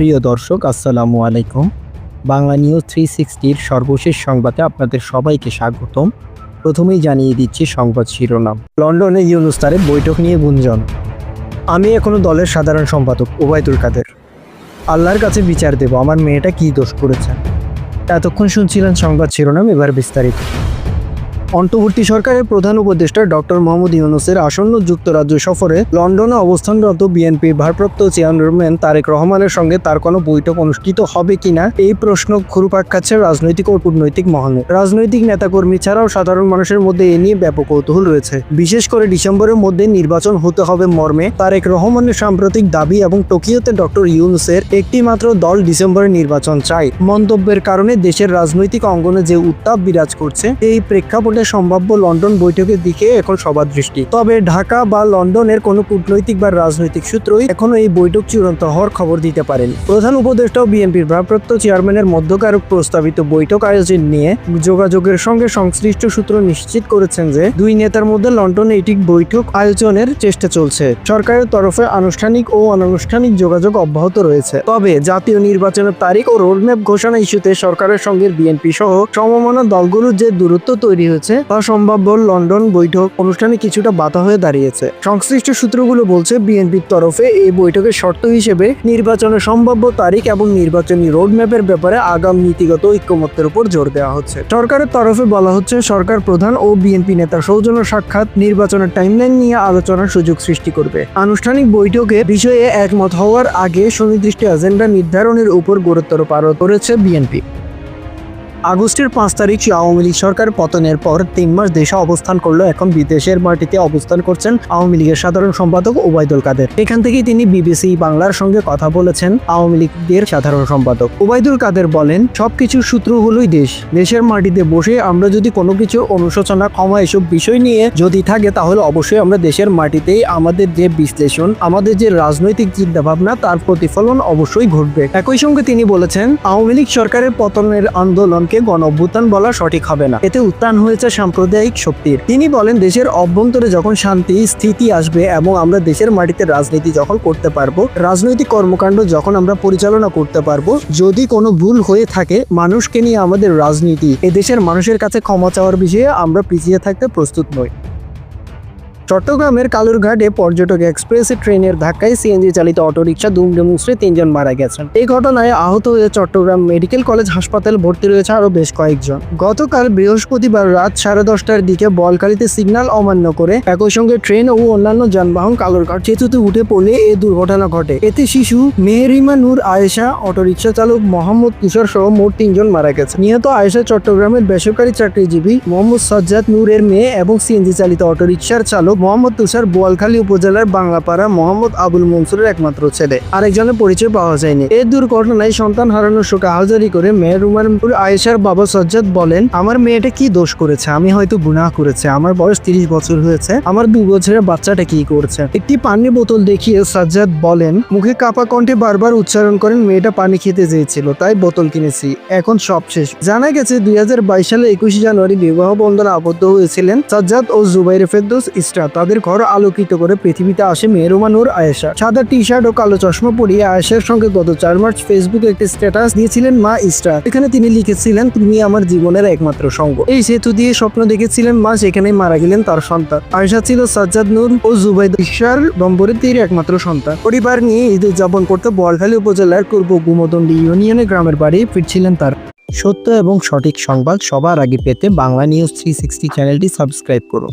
প্রিয় দর্শক, আসসালামু আলাইকুম। বাংলা নিউজ থ্রি সিক্সটির সর্বশেষ সংবাদে আপনাদের সবাইকে স্বাগতম। প্রথমেই জানিয়ে দিচ্ছি সংবাদ শিরোনাম। লন্ডনে ইউনুস্তারে বৈঠক নিয়ে গুঞ্জন। আমি এখনও দলের সাধারণ সম্পাদক ওবায়দুল কাদের। আল্লাহর কাছে বিচার দেব, আমার মেয়েটা কি দোষ করেছে? এতক্ষণ শুনছিলেন সংবাদ শিরোনাম, এবার বিস্তারিত। অন্তর্বর্তী সরকারের প্রধান উপদেষ্টা ডক্টর মোহাম্মদ ইউনুসের আসন্ন যুক্তরাজ্য সফরে লন্ডনে অবস্থানরত বিএনপির ভারপ্রাপ্ত চেয়ারম্যান তারেক রহমানের সঙ্গে তার কোনো বৈঠক অনুষ্ঠিত হবে কিনা, এই প্রশ্ন ঘুরপাক খাচ্ছে রাজনৈতিক ও কূটনৈতিক মহলে। রাজনৈতিক নেতাকর্মী ছাড়াও সাধারণ মানুষের মধ্যে এ নিয়ে ব্যাপক কৌতূহল রয়েছে। বিশেষ করে ডিসেম্বরের মধ্যে নির্বাচন হতে হবে মর্মে। তারেক রহমানের সাম্প্রতিক দাবি এবং টোকিওতে ডক্টর ইউনুসের একটি মাত্র দল ডিসেম্বরে নির্বাচন চায়। মন্তব্যের কারণে দেশের রাজনৈতিক অঙ্গনে যে উত্তাপ বিরাজ করছে এই প্রেক্ষাপটে সম্ভাব্য লন্ডন বৈঠকের দিকে এখন সবার দৃষ্টি। তবে ঢাকা বা লন্ডনের কোনো কূটনৈতিক বা রাজনৈতিক সূত্রই এখনও এই বৈঠক চূড়ান্ত হওয়ার খবর দিতে পারেনি। প্রধান উপদেষ্টা বিএনপির ভারপ্রাপ্ত চেয়ারম্যানের মধ্যকার প্রস্তাবিত বৈঠক আয়োজন নিয়ে যোগাযোগের সঙ্গে সংশ্লিষ্ট সূত্র নিশ্চিত করেছেন যে, দুই নেতার মধ্যে লন্ডনে এটি বৈঠক আয়োজনের চেষ্টা চলছে। সরকারের তরফে আনুষ্ঠানিক ও অনানুষ্ঠানিক যোগাযোগ অব্যাহত রয়েছে। তবে জাতীয় নির্বাচনের তারিখ ও রোডম্যাপ ঘোষণা ইস্যুতে সরকারের সঙ্গে বিএনপি সহ সমমনা দলগুলোর যে দূরত্ব তৈরি হয়েছে তা সম্ভাব্য লন্ডন বৈঠক অনুষ্ঠানে কিছুটা বাধা হয়ে দাঁড়িয়েছে। সংশ্লিষ্ট সূত্রগুলো বলছে, বিএনপির তরফে এই বৈঠকের শর্ত হিসেবে নির্বাচনের সম্ভাব্য তারিখ এবং নির্বাচনী রোডম্যাপের ব্যাপারে আগাম নীতিগত ঐক্যমত্যের উপর জোর দেওয়া হচ্ছে। সরকারের তরফে বলা হচ্ছে, সরকার প্রধান ও বিএনপি নেতা সৌজন্য সাক্ষাৎ নির্বাচনের টাইমলাইন নিয়ে আলোচনার সুযোগ সৃষ্টি করবে। আনুষ্ঠানিক বৈঠকে বিষয়ে একমত হওয়ার আগে সুনির্দিষ্ট এজেন্ডা নির্ধারণের উপর গুরুত্ব আরোপ করেছে বিএনপি। আগস্টের পাঁচ তারিখ আওয়ামী লীগ সরকার পতনের পর তিন মাস দেশে অবস্থান করল। এখন বিদেশের মাটিতে অবস্থান করছেন আওয়ামী লীগের সাধারণ সম্পাদক ওবায়দুল কাদের। এখান থেকেই তিনি বিবিসি বাংলার সঙ্গে কথা বলেছেন আওয়ামী লীগের সাধারণ সম্পাদক। ওবায়দুল কাদের বলেন, সবকিছুর সূত্র হলোই দেশ। দেশের মাটিতে বসে আমরা যদি কোনো কিছু অনুশোচনা, ক্ষমা এসব বিষয় নিয়ে যদি থাকে, তাহলে অবশ্যই আমরা দেশের মাটিতেই আমাদের যে বিশ্লেষণ, আমাদের যে রাজনৈতিক চিন্তাভাবনা, তার প্রতিফলন অবশ্যই ঘটবে। একই সঙ্গে তিনি বলেছেন, আওয়ামী লীগ সরকারের পতনের আন্দোলনকে গণ অভ্যুত্থান বলা সঠিক হবে না। এতে উত্থান হয়েছে সাম্প্রদায়িক শক্তির। তিনি বলেন, দেশের অভ্যন্তরে যখন শান্তি, স্থিতি আসবে এবং আমরা দেশের মাটিতে রাজনীতি যখন করতে পারব, রাজনৈতিক কর্মকাণ্ড যখন আমরা পরিচালনা করতে পারব, যদি কোনো ভুল হয়ে থাকে, মানুষকে নিয়ে আমাদের রাজনীতি, এ দেশের মানুষের কাছে ক্ষমা চাওয়ার বিষয়ে আমরা পিছিয়ে থাকতে প্রস্তুত নই। চট্টগ্রামের কালুরঘাটে পর্যটক এক্সপ্রেস ট্রেনের ধাক্কায় সিএনজি চালিত অটোরিকশা দুমড়ে মুচড়ে তিনজন মারা গেছেন। এই ঘটনায় আহত হয়ে চট্টগ্রাম মেডিকেল কলেজ হাসপাতাল ভর্তি রয়েছে আরও বেশ কয়েকজন। গতকাল বৃহস্পতিবার রাত সাড়ে দশটার দিকে বলকালিতে সিগন্যাল অমান্য করে একই সঙ্গে ট্রেন ও অন্যান্য যানবাহন কালুরঘাট সেতুতে উঠে পড়লে এ দুর্ঘটনা ঘটে। এতে শিশু মেহেরিমা নূর, আয়েশা, অটোরিকশা চালক মোহাম্মদ তুষার সহ মোট তিনজন মারা গেছে। নিহত আয়েশা চট্টগ্রামের বেসরকারি চাকরিজীবী মোহাম্মদ সাজ্জাদ নূরের মেয়ে এবং সিএনজি চালিত অটোরিকশার চালক মোহাম্মদ তুষার বোয়ালখালী উপজেলার বাংলাপাড়া মোহাম্মদ আবুল মনসুরের একমাত্র ছেলে। আরেকজনের পরিচয় পাওয়া যায়নি। এই দুর্ঘটনায় সন্তান হারানোর শোকে আহজারি করে মেয়ের উমারপুর আয়েশার বাবা সজ্জাদ বলেন, আমার মেয়েটা কি দোষ করেছে? আমি হয়তো গুনাহ করেছে। আমার বয়স তিরিশ বছর হয়েছে। আমার দু বছরের বাচ্চাটা কি করছে? একটি পানির বোতল দেখিয়ে সাজ্জাদ বলেন, মুখে কাপা কণ্ঠে বারবার উচ্চারণ করেন, মেয়েটা পানি খেতে চেয়েছিল, তাই বোতল কিনেছি। এখন সব শেষ। জানা গেছে, দুই হাজার বাইশ সালে একুশে জানুয়ারি বিবাহ বন্ধনে আবদ্ধ হয়েছিলেন সাজ্জাদ ও জুবাইর ফেরদৌস ইস্টা তাদের ঘর আলোকিত করে পৃথিবীতে আসে মেহরুমা নূর আয়েশা। সাদা টি শার্ট ও কালো চশমা পরিয়ে আয়েশার সঙ্গে গত চার মার্চ ফেসবুকে একটি স্ট্যাটাস দিয়েছিলেন মা ইস্টার। এখানে তিনি লিখেছিলেন, তুমি আমার জীবনের একমাত্র সঙ্গ। এই সেতু দিয়ে স্বপ্ন দেখেছিলেন মা সেখানে মারা গেলেন তার সন্তান। আয়েশা ছিল সাজ্জাদ নূর ও জুবাইদ ইশার দম্পতির একমাত্র সন্তান। পরিবার নিয়ে ঈদ উদযাপন করতে বোয়ালখালী উপজেলার পূর্ব গুমদন্ডি ইউনিয়নের গ্রামের বাড়ি ফিরছিলেন তার। সত্য এবং সঠিক সংবাদ সবার আগে পেতে বাংলা নিউজ থ্রি সিক্সটি চ্যানেলটি সাবস্ক্রাইব করুন।